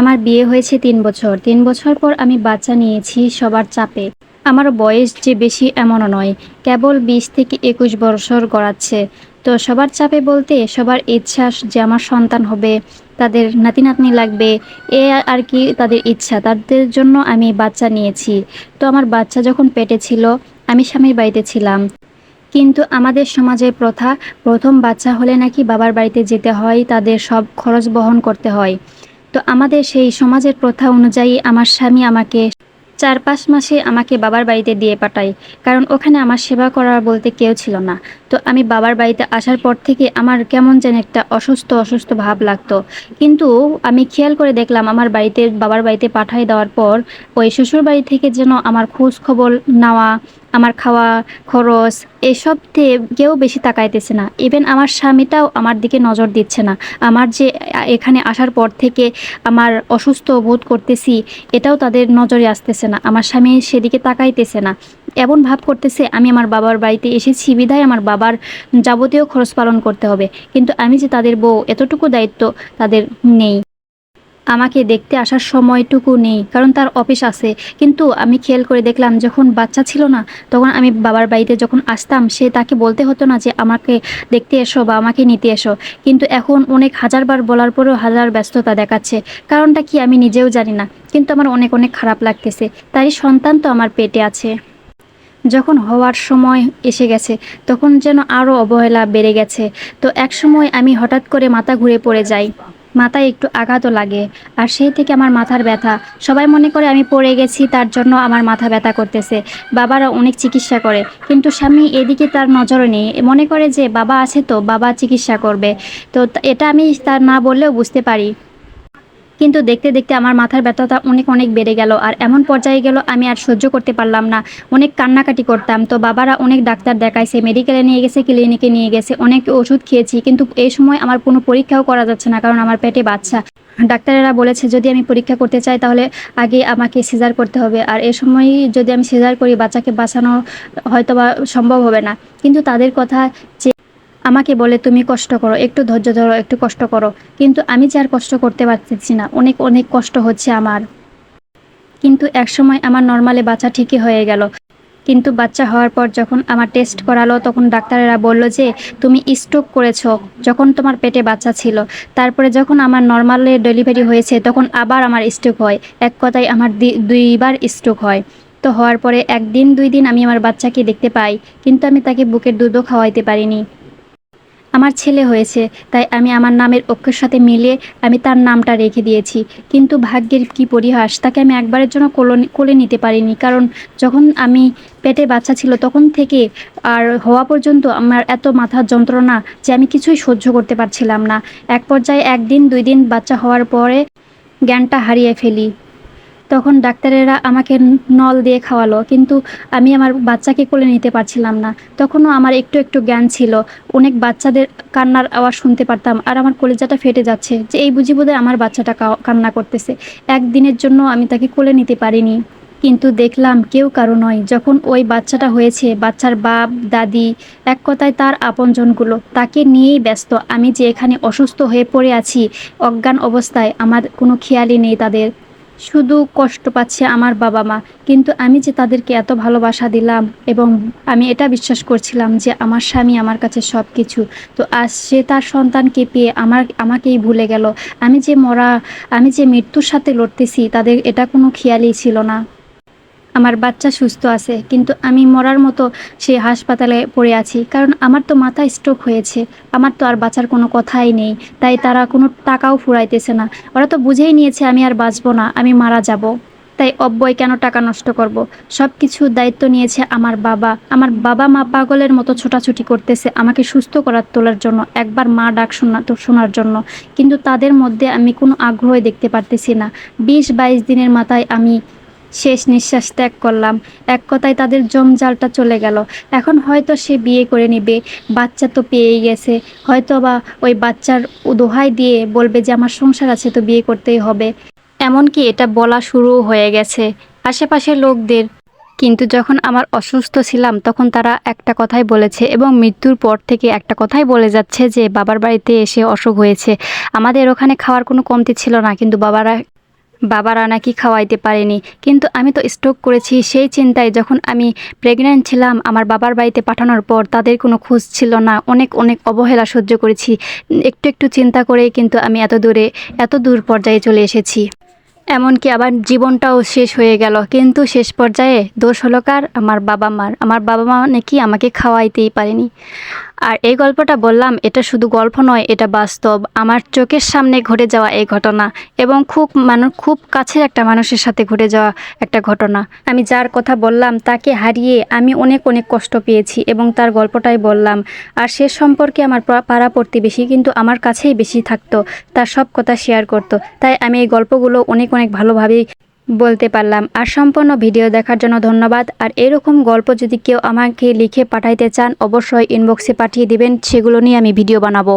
আমার বিয়ে হয়েছে তিন বছর। তিন বছর পর আমি বাচ্চা নিয়েছি সবার চাপে। আমার বয়স যে বেশি এমনও নয়, কেবল বিশ থেকে একুশ বছর গড়াচ্ছে। তো সবার চাপে বলতে সবার ইচ্ছা যে আমার সন্তান হবে, তাদের নাতি নাতনি লাগবে, এ আর কি তাদের ইচ্ছা, তাদের জন্য আমি বাচ্চা নিয়েছি। তো আমার বাচ্চা যখন পেটে ছিল, আমি স্বামীর বাড়িতে ছিলাম। কিন্তু আমাদের সমাজের প্রথা, প্রথম বাচ্চা হলে নাকি বাবার বাড়িতে যেতে হয়, তাদের সব খরচ বহন করতে হয়। তো আমাদের সেই সমাজের প্রথা অনুযায়ী আমার স্বামী আমাকে চার পাঁচ মাসে আমাকে বাবার বাড়িতে দিয়ে পাঠায়, কারণ ওখানে আমার সেবা করার বলতে কেউ ছিল না। তো আমি বাবার বাড়িতে আসার পর থেকে আমার কেমন যেন একটা অসুস্থ অসুস্থ ভাব লাগতো। কিন্তু আমি খেয়াল করে দেখলাম আমার বাড়িতে, বাবার বাড়িতে পাঠাই দেওয়ার পর ওই শ্বশুর বাড়ি থেকে যেন আমার খোঁজ খবর নেওয়া আমার খাওয়া, খরচ, এসব কেউ বেশি তাকাইতেছে না। ইভেন আমার স্বামীটাও আমার দিকে নজর দিচ্ছে না। আমার যে এখানে আসার পর থেকে আমার অসুস্থ বোধ করতেছি, এটাও তাদের নজরে আসতেছে না। আমার স্বামী সেদিকে তাকাইতেছে না। এমন ভাব করতেছে, আমি আমার বাবার বাড়িতে এসেছি, বিধায় আমার বাবার যাবতীয় খরচ পালন করতে হবে। কিন্তু আমি যে তাদের বউ, এতটুকু দায়িত্ব তাদের নেই। আমাকে দেখতে আসার সময়টুকু নেই, কারণ তার অফিস আছে। কিন্তু আমি খেয়াল করে দেখলাম, যখন বাচ্চা ছিল না, তখন আমি বাবার বাড়িতে যখন আসতাম, সে তাকে বলতে হতো না যে, আমাকে দেখতে এসো বা আমাকে নিতে এসো। কিন্তু এখন অনেক হাজারবার বলার পরেও হাজার ব্যস্ততা দেখাচ্ছে। কারণটা কি আমি নিজেও জানি না, কিন্তু আমার অনেক অনেক খারাপ লাগতেছে। তারই সন্তান তো আমার পেটে আছে। যখন হওয়ার সময় এসে গেছে, তখন যেন আরও অবহেলা বেড়ে গেছে। তো এক সময় আমি হঠাৎ করে মাথা ঘুরে পড়ে যাই। মাথায় একটু আঘাতও লাগে। আর সেই থেকে আমার মাথার ব্যথা। সবাই মনে করে আমি পড়ে গেছি, তার জন্য আমার মাথা ব্যথা করতেছে। বাবারা অনেক চিকিৎসা করে। কিন্তু স্বামী এদিকে তার নজরও নেই। মনে করে যে বাবা আছে তো, বাবা চিকিৎসা করবে। তো, এটা আমি তার না বললেও বুঝতে পারি। কিন্তু দেখতে দেখতে আমার মাথার ব্যথাটা অনেক অনেক বেড়ে গেল। আর এমন পর্যায়ে গেল, আমি আর সহ্য করতে পারলাম না। অনেক কান্নাকাটি করতাম। তো বাবারা অনেক ডাক্তার দেখাইছে, মেডিকেলে নিয়ে গেছে, ক্লিনিকে নিয়ে গেছে। অনেক ওষুধ খেয়েছি, কিন্তু এই সময় আমার কোনো পরীক্ষাও করা যাচ্ছে না, কারণ আমার পেটে বাচ্চা। ডাক্তারেরা বলেছে, যদি আমি পরীক্ষা করতে চাই, তাহলে আগে আমাকে সিজার করতে হবে। আর এ সময় যদি আমি সিজার করি, বাচ্চাকে বাঁচানো হয়তো বা সম্ভব হবে না। কিন্তু তাদের কথা যে আমাকে বলে, তুমি কষ্ট করো, একটু ধৈর্য ধরো, একটু কষ্ট করো। কিন্তু আমি যে আর কষ্ট করতে পারতেছি না, অনেক অনেক কষ্ট হচ্ছে আমার। কিন্তু একসময় আমার নর্মালে বাচ্চা ঠিকই হয়ে গেল। কিন্তু বাচ্চা হওয়ার পর যখন আমার টেস্ট করালো, তখন ডাক্তারেরা বলল যে, তুমি স্ট্রোক করেছ যখন তোমার পেটে বাচ্চা ছিল। তারপরে যখন আমার নর্মালে ডেলিভারি হয়েছে, তখন আবার আমার স্ট্রোক হয়। এক কথায় আমার দুইবার স্ট্রোক হয়। তো হওয়ার পরে একদিন, দুই দিন আমি আমার বাচ্চাকে দেখতে পাই। কিন্তু আমি তাকে বুকের দুধও খাওয়াইতে পারিনি। আমার ছেলে হয়েছে, তাই আমি আমার নামের অক্ষর সাথে মিলিয়ে আমি তার নামটা রেখে দিয়েছি। কিন্তু ভাগ্যের কি পরিহাস, তাকে আমি একবারের জন্য কোলে কোলে নিতে পারিনি। কারণ যখন আমি পেটে বাচ্চা ছিল, তখন থেকে আর হওয়া পর্যন্ত আমার এত মাথার যন্ত্রণা যে আমি কিছুই সহ্য করতে পারছিলাম না। এক পর্যায়ে একদিন, দুই দিন বাচ্চা হওয়ার পরে জ্ঞানটা হারিয়ে ফেলি। তখন ডাক্তারেরা আমাকে নল দিয়ে খাওয়ালো, কিন্তু আমি আমার বাচ্চাকে কোলে নিতে পারছিলাম না। তখনও আমার একটু একটু জ্ঞান ছিল, অনেক বাচ্চাদের কান্নার আওয়াজ শুনতে পারতাম, আর আমার কলেজাটা ফেটে যাচ্ছে, যে এই বুঝি বোধহয় আমার বাচ্চাটা কান্না করতেছে। একদিনের জন্য আমি তাকে কোলে নিতে পারিনি, কিন্তু দেখলাম কেউ কারও নয়। যখন ওই বাচ্চাটা হয়েছে, বাচ্চার বাপ, দাদি, এক কথায় তার আপনজনগুলো, তাকে নিয়েই ব্যস্ত। আমি যে এখানে অসুস্থ হয়ে পড়ে আছি, অজ্ঞান অবস্থায়, আমার কোনো খেয়ালই নেই তাদের। শুধু কষ্ট পাচ্ছে আমার বাবা মা, কিন্তু আমি যে তাদেরকে এত ভালোবাসা দিলাম এবং আমি এটা বিশ্বাস করছিলাম যে আমার স্বামী আমার কাছে সব কিছু তো আজ সে তার সন্তানকে পেয়ে আমার, আমাকেই ভুলে গেল। আমি যে মরা, আমি যে মৃত্যুর সাথে লড়তেছি, তাদের এটা কোনো খেয়ালই ছিল না। আমার বাচ্চা সুস্থ আছে, কিন্তু আমি মরার মতো সে হাসপাতালে পড়ে আছি। কারণ আমার তো মাথা স্ট্রোক হয়েছে, আমার তো আর বাঁচার কোনো কথাই নেই, তাই তারা কোনো টাকাও ফুরাইতেছে না। ওরা তো বুঝেই নিয়েছে আমি আর বাঁচবো না, আমি মারা যাব। তাই অব্যয় কেন টাকা নষ্ট করব। সব কিছুর দায়িত্ব নিয়েছে আমার বাবা। আমার বাবা মা পাগলের মতো ছোটাছুটি করতেছে আমাকে সুস্থ করার তোলার জন্য, একবার মা ডাক শোনা তো শোনার জন্য। কিন্তু তাদের মধ্যে আমি কোনো আগ্রহ দেখতে পারতেছি না। বিশ বাইশ দিনের মাথায় আমি শেষ নিঃশ্বাস ত্যাগ করলাম। এক কথায় তাদের জমজালটা চলে গেল। এখন হয়তো সে বিয়ে করে নেবে। বাচ্চা তো পেয়েই গেছে। হয়তো বা ওই বাচ্চার দোহাই দিয়ে বলবে যে, আমার সংসার আছে, তো বিয়ে করতেই হবে। এমনকি এটা বলা শুরু হয়ে গেছে আশেপাশের লোকদের। কিন্তু যখন আমার অসুস্থ ছিলাম, তখন তারা একটা কথাই বলেছে এবং মৃত্যুর পর থেকে একটা কথাই বলে যাচ্ছে যে, বাবার বাড়িতে এসে অসুখ হয়েছে। আমাদের ওখানে খাওয়ার কোনো কমতি ছিল না, কিন্তু বাবারা বাবারা নাকি খাওয়াইতে পারেনি। কিন্তু আমি তো স্ট্রোক করেছি, সেই চিন্তায় যখন আমি প্রেগন্যান্ট ছিলাম, আমার বাবার বাড়িতে পাঠানোর পর তাদের কোনো খোঁজ ছিল না। অনেক অনেক অবহেলা সহ্য করেছি। একটু একটু চিন্তা করে কিন্তু আমি এত দূরে, এত দূর পর্যায়ে চলে এসেছি। এমনকি আবার জীবনটাও শেষ হয়ে গেল। কিন্তু শেষ পর্যায়ে দোষ হলো কার? আমার বাবা মার। আমার বাবা মা নাকি আমাকে খাওয়াইতেই পারেনি। আর এই গল্পটা বললাম, এটা শুধু গল্প নয়, এটা বাস্তব। আমার চোখের সামনে ঘটে যাওয়া এই ঘটনা এবং খুব মানুষ খুব কাছের একটা মানুষের সাথে ঘটে যাওয়া একটা ঘটনা। আমি যার কথা বললাম তাকে হারিয়ে আমি অনেক অনেক কষ্ট পেয়েছি এবং তার গল্পটাই বললাম। আর সে সম্পর্কে আমার পাড়া প্রতিবেশী কিন্তু আমার কাছেই বেশি থাকতো। তার সব কথা শেয়ার করতো। তাই আমি এই গল্পগুলো অনেক অনেক ভালোভাবেই বলতে পারলাম। আর সম্পূর্ণ ভিডিও দেখার জন্য ধন্যবাদ। আর এরকম গল্প যদি কেউ আমাকে লিখে পাঠাইতে চান, অবশ্যই ইনবক্সে পাঠিয়ে দিবেন। সেগুলো নিয়ে আমি ভিডিও বানাবো।